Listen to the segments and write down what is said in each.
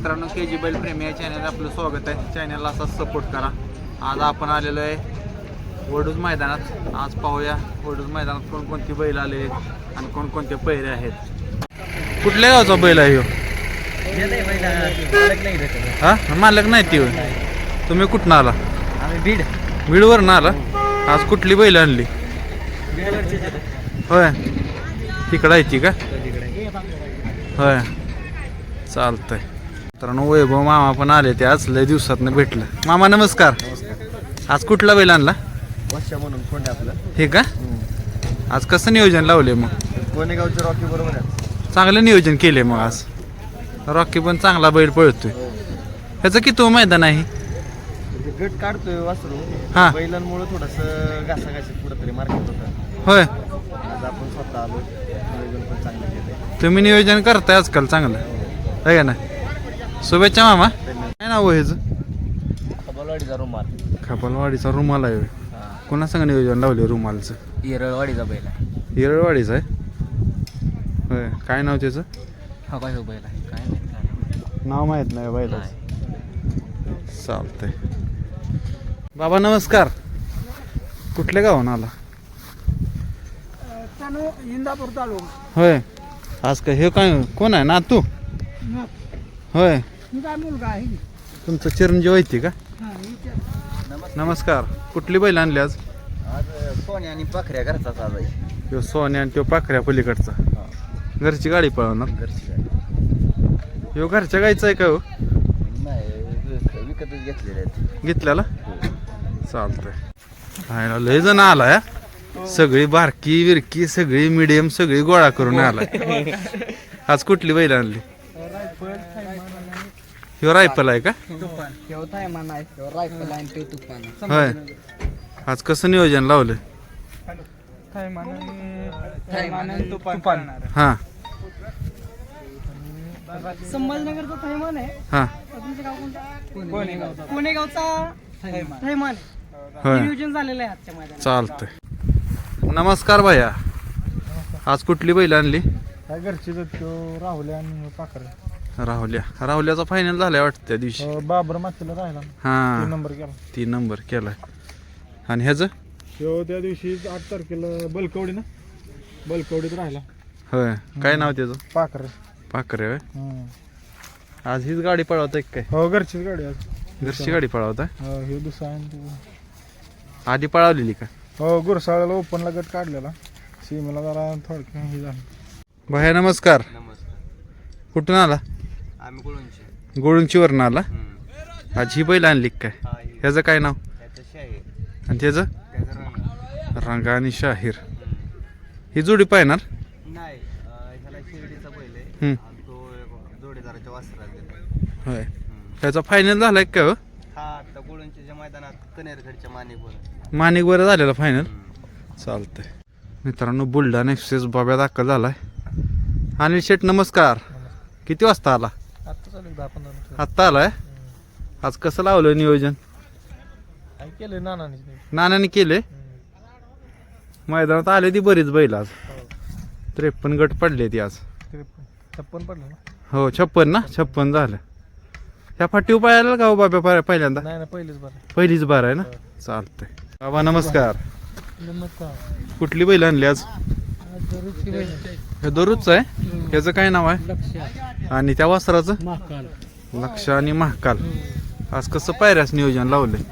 मित्रांनो के जी बैल प्रेमी या चॅनल आपलं स्वागत आहे. चॅनलला असाच सपोर्ट करा. आज आपण आलेलो आहे वडूज मैदानात. आज पाहूया वडूज मैदानात कोणकोणती बैल आले आणि कोणकोणते पैरे आहेत. कुठल्या गावचा बैल आहे हो हा? मालक नाही ती तुम्ही कुठनं आला? बीड बीडवर ना आला? आज कुठली बैल आणली? होय. तिकडं आहे ती का? होय. चालतंय. तर वैभव मामा पण आले ते आज लय दिवसातनं भेटलं. मामा नमस्कार. आज कुठला बैल आणला? म्हणून कोण आपलं? हे का? आज कसं नियोजन लावले मग? कोणेगावचं रॉकी बरोबर आहे. चांगलं नियोजन केले मग आज. रॉकी पण चांगला बैल पळतोय. ह्याचं किती हो मैदान आहे म्हणजे गट काढतोय वासरू. हा. बैलांमुळे थोडस घासाघाशीत कुठंतरी मार्केट होतं. होय. आज आपण स्वतः आलो. नियोजन पण चांगलं केलंय. तुम्ही नियोजन करताय आजकाल चांगलं. आहे का ना शुभेच्छा मामा. काय नाव आहे ह्याचं? खबलवाडीचा रुमाल. खपालवाडीचा रुमाल आहे. कोणा संग नियोजन लावले रुमालचं? येरळवाडीचा बैल आहे. येरळवाडीचं आहे? होय. काय नाव त्याचं? हा काय बैल आहे. काय नाही काय नाव माहीत नाही बैलाचं. चालतंय. बाबा नमस्कार. कुठल्या गावाहून आला? इंदापूर तालुका. होय. आज काय हे काय कोण आहे? ना तू होय. मी काय मुलगा आहे तुमचं चिरंजीव आहे का? हा, नमस्कार. कुठली बैल आणली आज? आज सोन्या आणि पाखऱ्या घरचा साज आहे. ह्यो सोन्या आणि तो पाखऱ्या पलीकडचा. घरची गाडी पळवणार. घरची गाडी. ह्यो घरच्या गायचा आहे का हो? नाही विकतच घेतलेले आहेत. घेतल्याला? चालतंय. हायला लय जण आलाय सगळी बारकी विरकी सगळी मिडियम सगळी गोळा करून आलाय. आज कुठली बैल आणली? ह्यो रायफल आहे का? रायफल ते तुफान होय. आज कसं नियोजन लावलं? हा. संभाजीनगरचा थैमान आहे. हा. तुमचं गाव कोणतं? कोणेगावचा कोणेगावचा थैमान आहे. होय. नियोजन झालेलं आहे आजच्या मैदानात. चालतंय. नमस्कार भैया. आज कुठली बैल आणली? काय घरची तो राहुल आणि पाखर. राहुल्या. राहुल्याचा फायनल झालाय वाटतं त्या दिवशी. बाबर मातीला राहिला तीन हा नंबर केला. तीन नंबर केलाय. आणि ह्याचं? तो त्या दिवशी आठ तारखेला बलकवडी ना? बलकवडीत राहिला. होय. काय नाव त्याचं? पाखर. पाखरे होय. आज हीच गाडी पळवताय काय? हो घरचीच गाडी आज. घरची गाडी पळवताय? हो हे दुसरा आहे तो- आधी पळवलेली का? हो गुरसाळ्याला ओपनला गट काढलेला. सीमेला जरा थोडक्या हे झालं. भैया नमस्कार. नमस्कार. कुठून आला? आम्ही गुळूंचे. गोळुंचीवरनं आला? आज ही बैल आणली काय? ह्याचं काय नाव? त्याचं आहे. आणि त्याचं? त्याचं रंग. आणि शाहीर. ही जोडी पाहणार? होय. ह्याचा फायनल झालाय का हो? माणिक बरं झालेला फायनल चालतंय. मित्रांनो बुलढाणा एक्सप्रेस बाब्या दाखल झालाय. अनिल शेठ नमस्कार. किती वाजता आला? दहा पंधरा मिनिटं आत्ता आलाय? आज कसं लावलं नियोजन? काय केलं नानाने नानाने केले मैदानात आले ती बरीच बैल आज. त्रेपन्न गट पडले ती आज. छप्पन पडलं ना? हो छप्पन ना? छप्पन झालं. ह्या फाटीव पाहायला का हो पाय- पहिल्यांदा? नाही ना पहिलीच बरं पहिलीच बार आहे ना? चालतंय. बाबा नमस्कार. नमस्कार. कुठली बैल आणली आज? हे दररोजचं आहे. ह्याचं काय नाव आहे? आणि त्या वस्त्राचं लक्ष आणि महाकाल. आज कसं पायऱ्यास नियोजन लावलंय?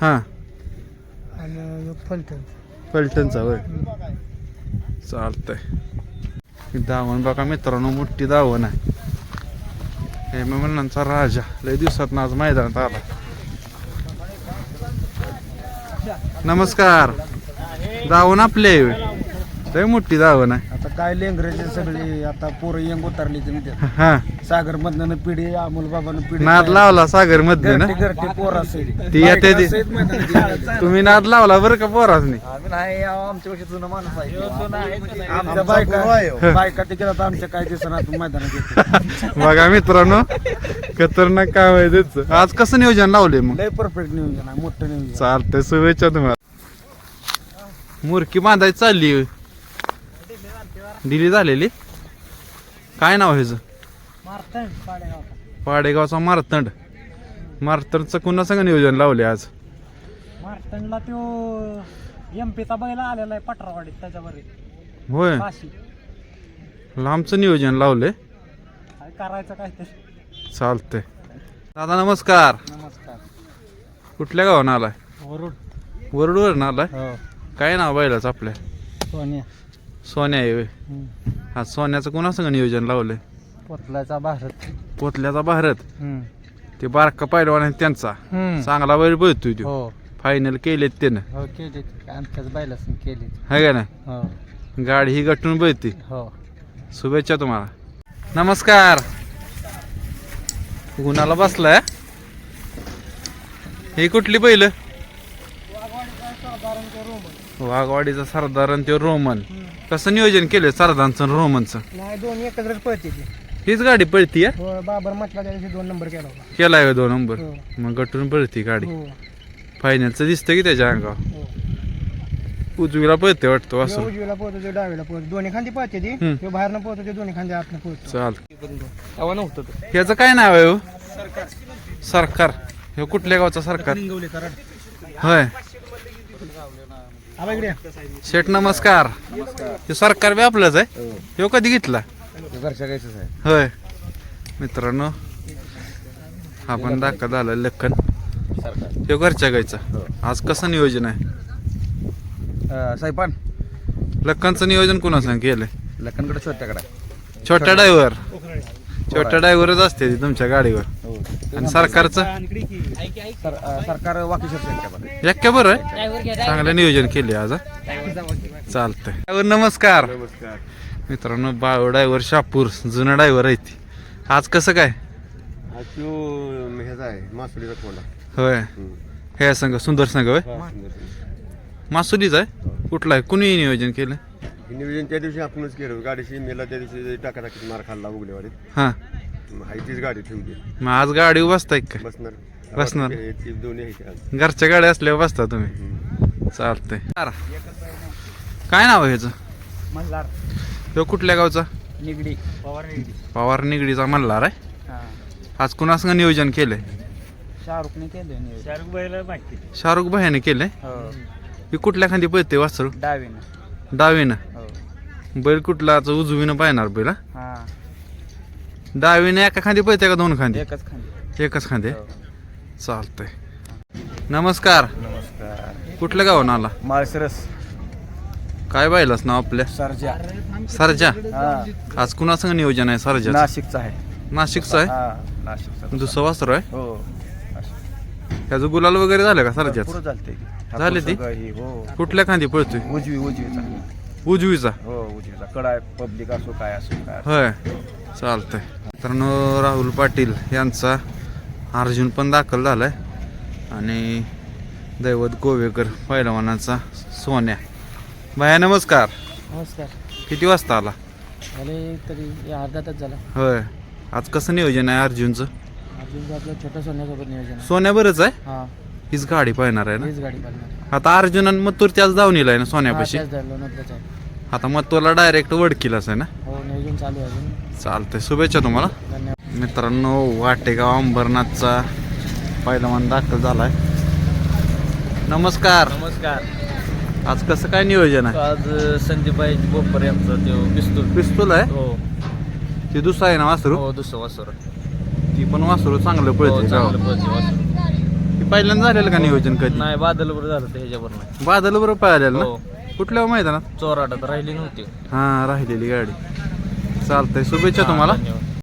हा. आणि एक पलटणचा चालतंय दावण बघा मित्रांनो मोठी दावण आहे. हे मी म्हणणार राजा. लय दिवसात आज मैदानात आला नमस्कार. दावण आपले. लय मोठी दावण आहे. आता काय लेंगरेचे सगळे आता पोरं यंग उतरली तुम्ही हा. सागर मधनं पिढी अमोल बाबानं पिढी नाद लावला सागरमध्ये ना? घरटी घरटी पोर असेल ती येते ती तुम्ही नाद लावला बरं का पोरासनी? आम्ही नाही आमच्यापेक्षा जुनं माणूस आहे. आमच्या बायका बायका तिकडे आता आमच्या काय दिसणार मैदानात येते. बघा मित्रांनो खतरनाक काम आहे त्याचं. आज कसं नियोजन लावले मग? लय परफेक्ट नियोजन आहे मोठं नियोजन चालतंय शुभेच्छा तुम्हाला. मुरकी बांधायची चालली. डिली झालेली? काय नाव ह्याचं पाडेगावचा मारतंड. मारतंडचं कुणा संग नियोजन लावले आज? मारतणला तो एमपीचा बैल आलेला आहे पटरावाडीत त्याच्यावर होय. लांबचं नियोजन लावले काय करायचं काहीतरी. चालतंय. दादा नमस्कार. नमस्कार. कुठल्या गावानं आलाय? वरुड. वरडूवरून आलाय? हो. काय नाव बैलाच आपल्या? सोनिया. सोन्या आहे होय. हा सोन्याचं कुणा संग नियोजन लावलंय? पोतल्याचा भारत. पोतल्याचा भारत. ते बारका आहे त्यांचा. चांगला बैल पळतोय तो. हो. फायनल केलेत त्यानं. हो केली आमच्याच केली हाय का नाही? हो. गाडी ही गटून बळते. हो. शुभेच्छा तुम्हाला. नमस्कार. गुणाला बसलाय? ही कुठली बैल? वाघवाडीचा सरदार आणि ते रोमन. कसं नियोजन केलं सरदारचं आणि रोमनचं? नाही दोन एकत्रच पळते ती. हीच गाडी पळती आहे हो बाबर म्हटला त्या दिवशी दोन नंबर केला होता. केलाय का दोन नंबर? हो. मग गटून पळती गाडी. हो. फायनलचं दिसतं की त्याच्या अंगावर? हो. उजवीला पळते वाटतो असं. उजवीला पोहतो ते डावीला पोहतो दोन्ही खांदी पळते ती. हम्म. तो बाहेरनं पोहतो ते दोन्ही खांदी आतनं पोहतो चाल. तेव्हा नव्हतं ह्याचं काय नाव आहे हो? सरकार. हे कुठल्या गावचा सरकार? होय. आबा इकडे शेठ नमस्कार. हे सरकार बी आपलंच आहे ह्यो कधी घेतला? घरच्या गायचंच आहे. होय. मित्रांनो हा पण दाखल झाला लखन. सरकार ह्यो घरच्या गायचा आज कसं नियोजन आहे? साहेबान लखनचं नियोजन कुणा सांग? केलंय. लखनकडे छोट्याकडे छोटा ड्रायव्हर. छोटा ड्रायव्हरच असते ती तुमच्या गाडीवर. हो आणि सरकारचं? सर अं, सरकार एक्या बरं? आहे. चांगलं नियोजन केले आज हा? चालतंय. ड्रायव्हर नमस्कार. नमस्कार. मित्रांनो बाव ड्रायव्हर शापूर जुना ड्रायव्हर आहे ती. आज कसं काय? हा तो ह्याचा आहे मासुलीचा कोंडा होय. हे संघ सुंदर संघ होय. मासुलीच आहे? कुठला आहे? कुणी नियोजन केलं? नियोजन त्या दिवशी आपणच केलं. गाडीशी मेला त्या दिवशी टाका टाकीत मार खाल्ला उगलेवाडीत. हां. तीच गाडी ठेवली. मग आज गाडी बसताय काय बसणार. बसणार. हे ती दोन्ही आहे आज. घरच्या गाड्या असल्यावर बसता तुम्ही? चालतंय. काय नाव आहे ह्याचं? मल्हार. तो कुठल्या गावचा? निगडी पवार निगडी. पवार निगडीचा मल्हार आहे? हा. आज कुणासंग नियोजन केलंय? शाहरुखने केलं शाहरुख बैल माहिती शाहरुख भाईने केलंय? हो. ही कुठल्या खांदी पळते वासरू? डावीनं. डावीनं. हो. बैल कुठला? आता उजवीनं पाहणार बैल हा? हा. डावीनं एका खांदी पळते का दोन खांदी? एकच खांदी. एकच खांदे. चालतंय. नमस्कार. नमस्कार. कुठल्या गावानं आला? माळशिरस. काय पाहिलंस नाव आपल्या? सरजा. सरजा. हा. आज कुणासंग नियोजन आहे सरजा नाशिकचा आहे. नाशिकचं आहे? हा नाशिकचा दुसरं वासरू आहे? हो त्याचं गुलाल वगैरे झालं का सरजाच? चालते झाले ती? हो. कुठल्या खांदी पळतोय? उजवी उजवीचा. उजवीचा. हो उजवीचा. कडा आहे पब्लिक असो काय असो काय. होय. चालतंय. मित्रांनो राहुल पाटील यांचा अर्जुन पण दाखल झालाय. आणि दैवत गोवेकर पहिलवानाचा सोन्या. भाया नमस्कार. नमस्कार. किती वाजता आला? झाले तरी अर्धा तास झाला. होय. आज कसं नियोजन आहे अर्जुनचं? अजून आपलं छोट्या सोन्यासोबत नियोजन आहे. सोन्या बरंच आहे? हा. हीच गाडी पाहणार आहे ना? हीच गाडी करणार आता अर्जुन आणि मथुर त्याच धावणीला आहे ना सोन्यापाशी? आहे आता मथुरला डायरेक्ट वडकीलाच आहे ना? हो नियोजन चालू आहे अजून. चालतंय. शुभेच्छा तुम्हाला. धन्यवाद. मित्रांनो वाटेगाव अंबरनाथचा पहिलवान दाखल झालाय. नमस्कार. नमस्कार. आज कसं काय नियोजन आहे? आज संदीपबाई बोपर यांचा तो पिस्तूल. पिस्तूल आहे? हो. ती दुसरा आहे ना वासरू? हो दुसरं वासर. ती पण वासरू चांगलं हो पळते चांगलं पळते वासर. पहिल्यांदा झालेलं का नियोजन कधी? नाही बादल बरोबर झालं ह्याच्यावर नाही बादल बरोबर पाहिलेलं हो. ना कुठल्या मैदानात? चोराटात राहिली नव्हती. हा राहिलेली गाडी. चालतंय. शुभेच्छा तुम्हाला. धन्यवाद.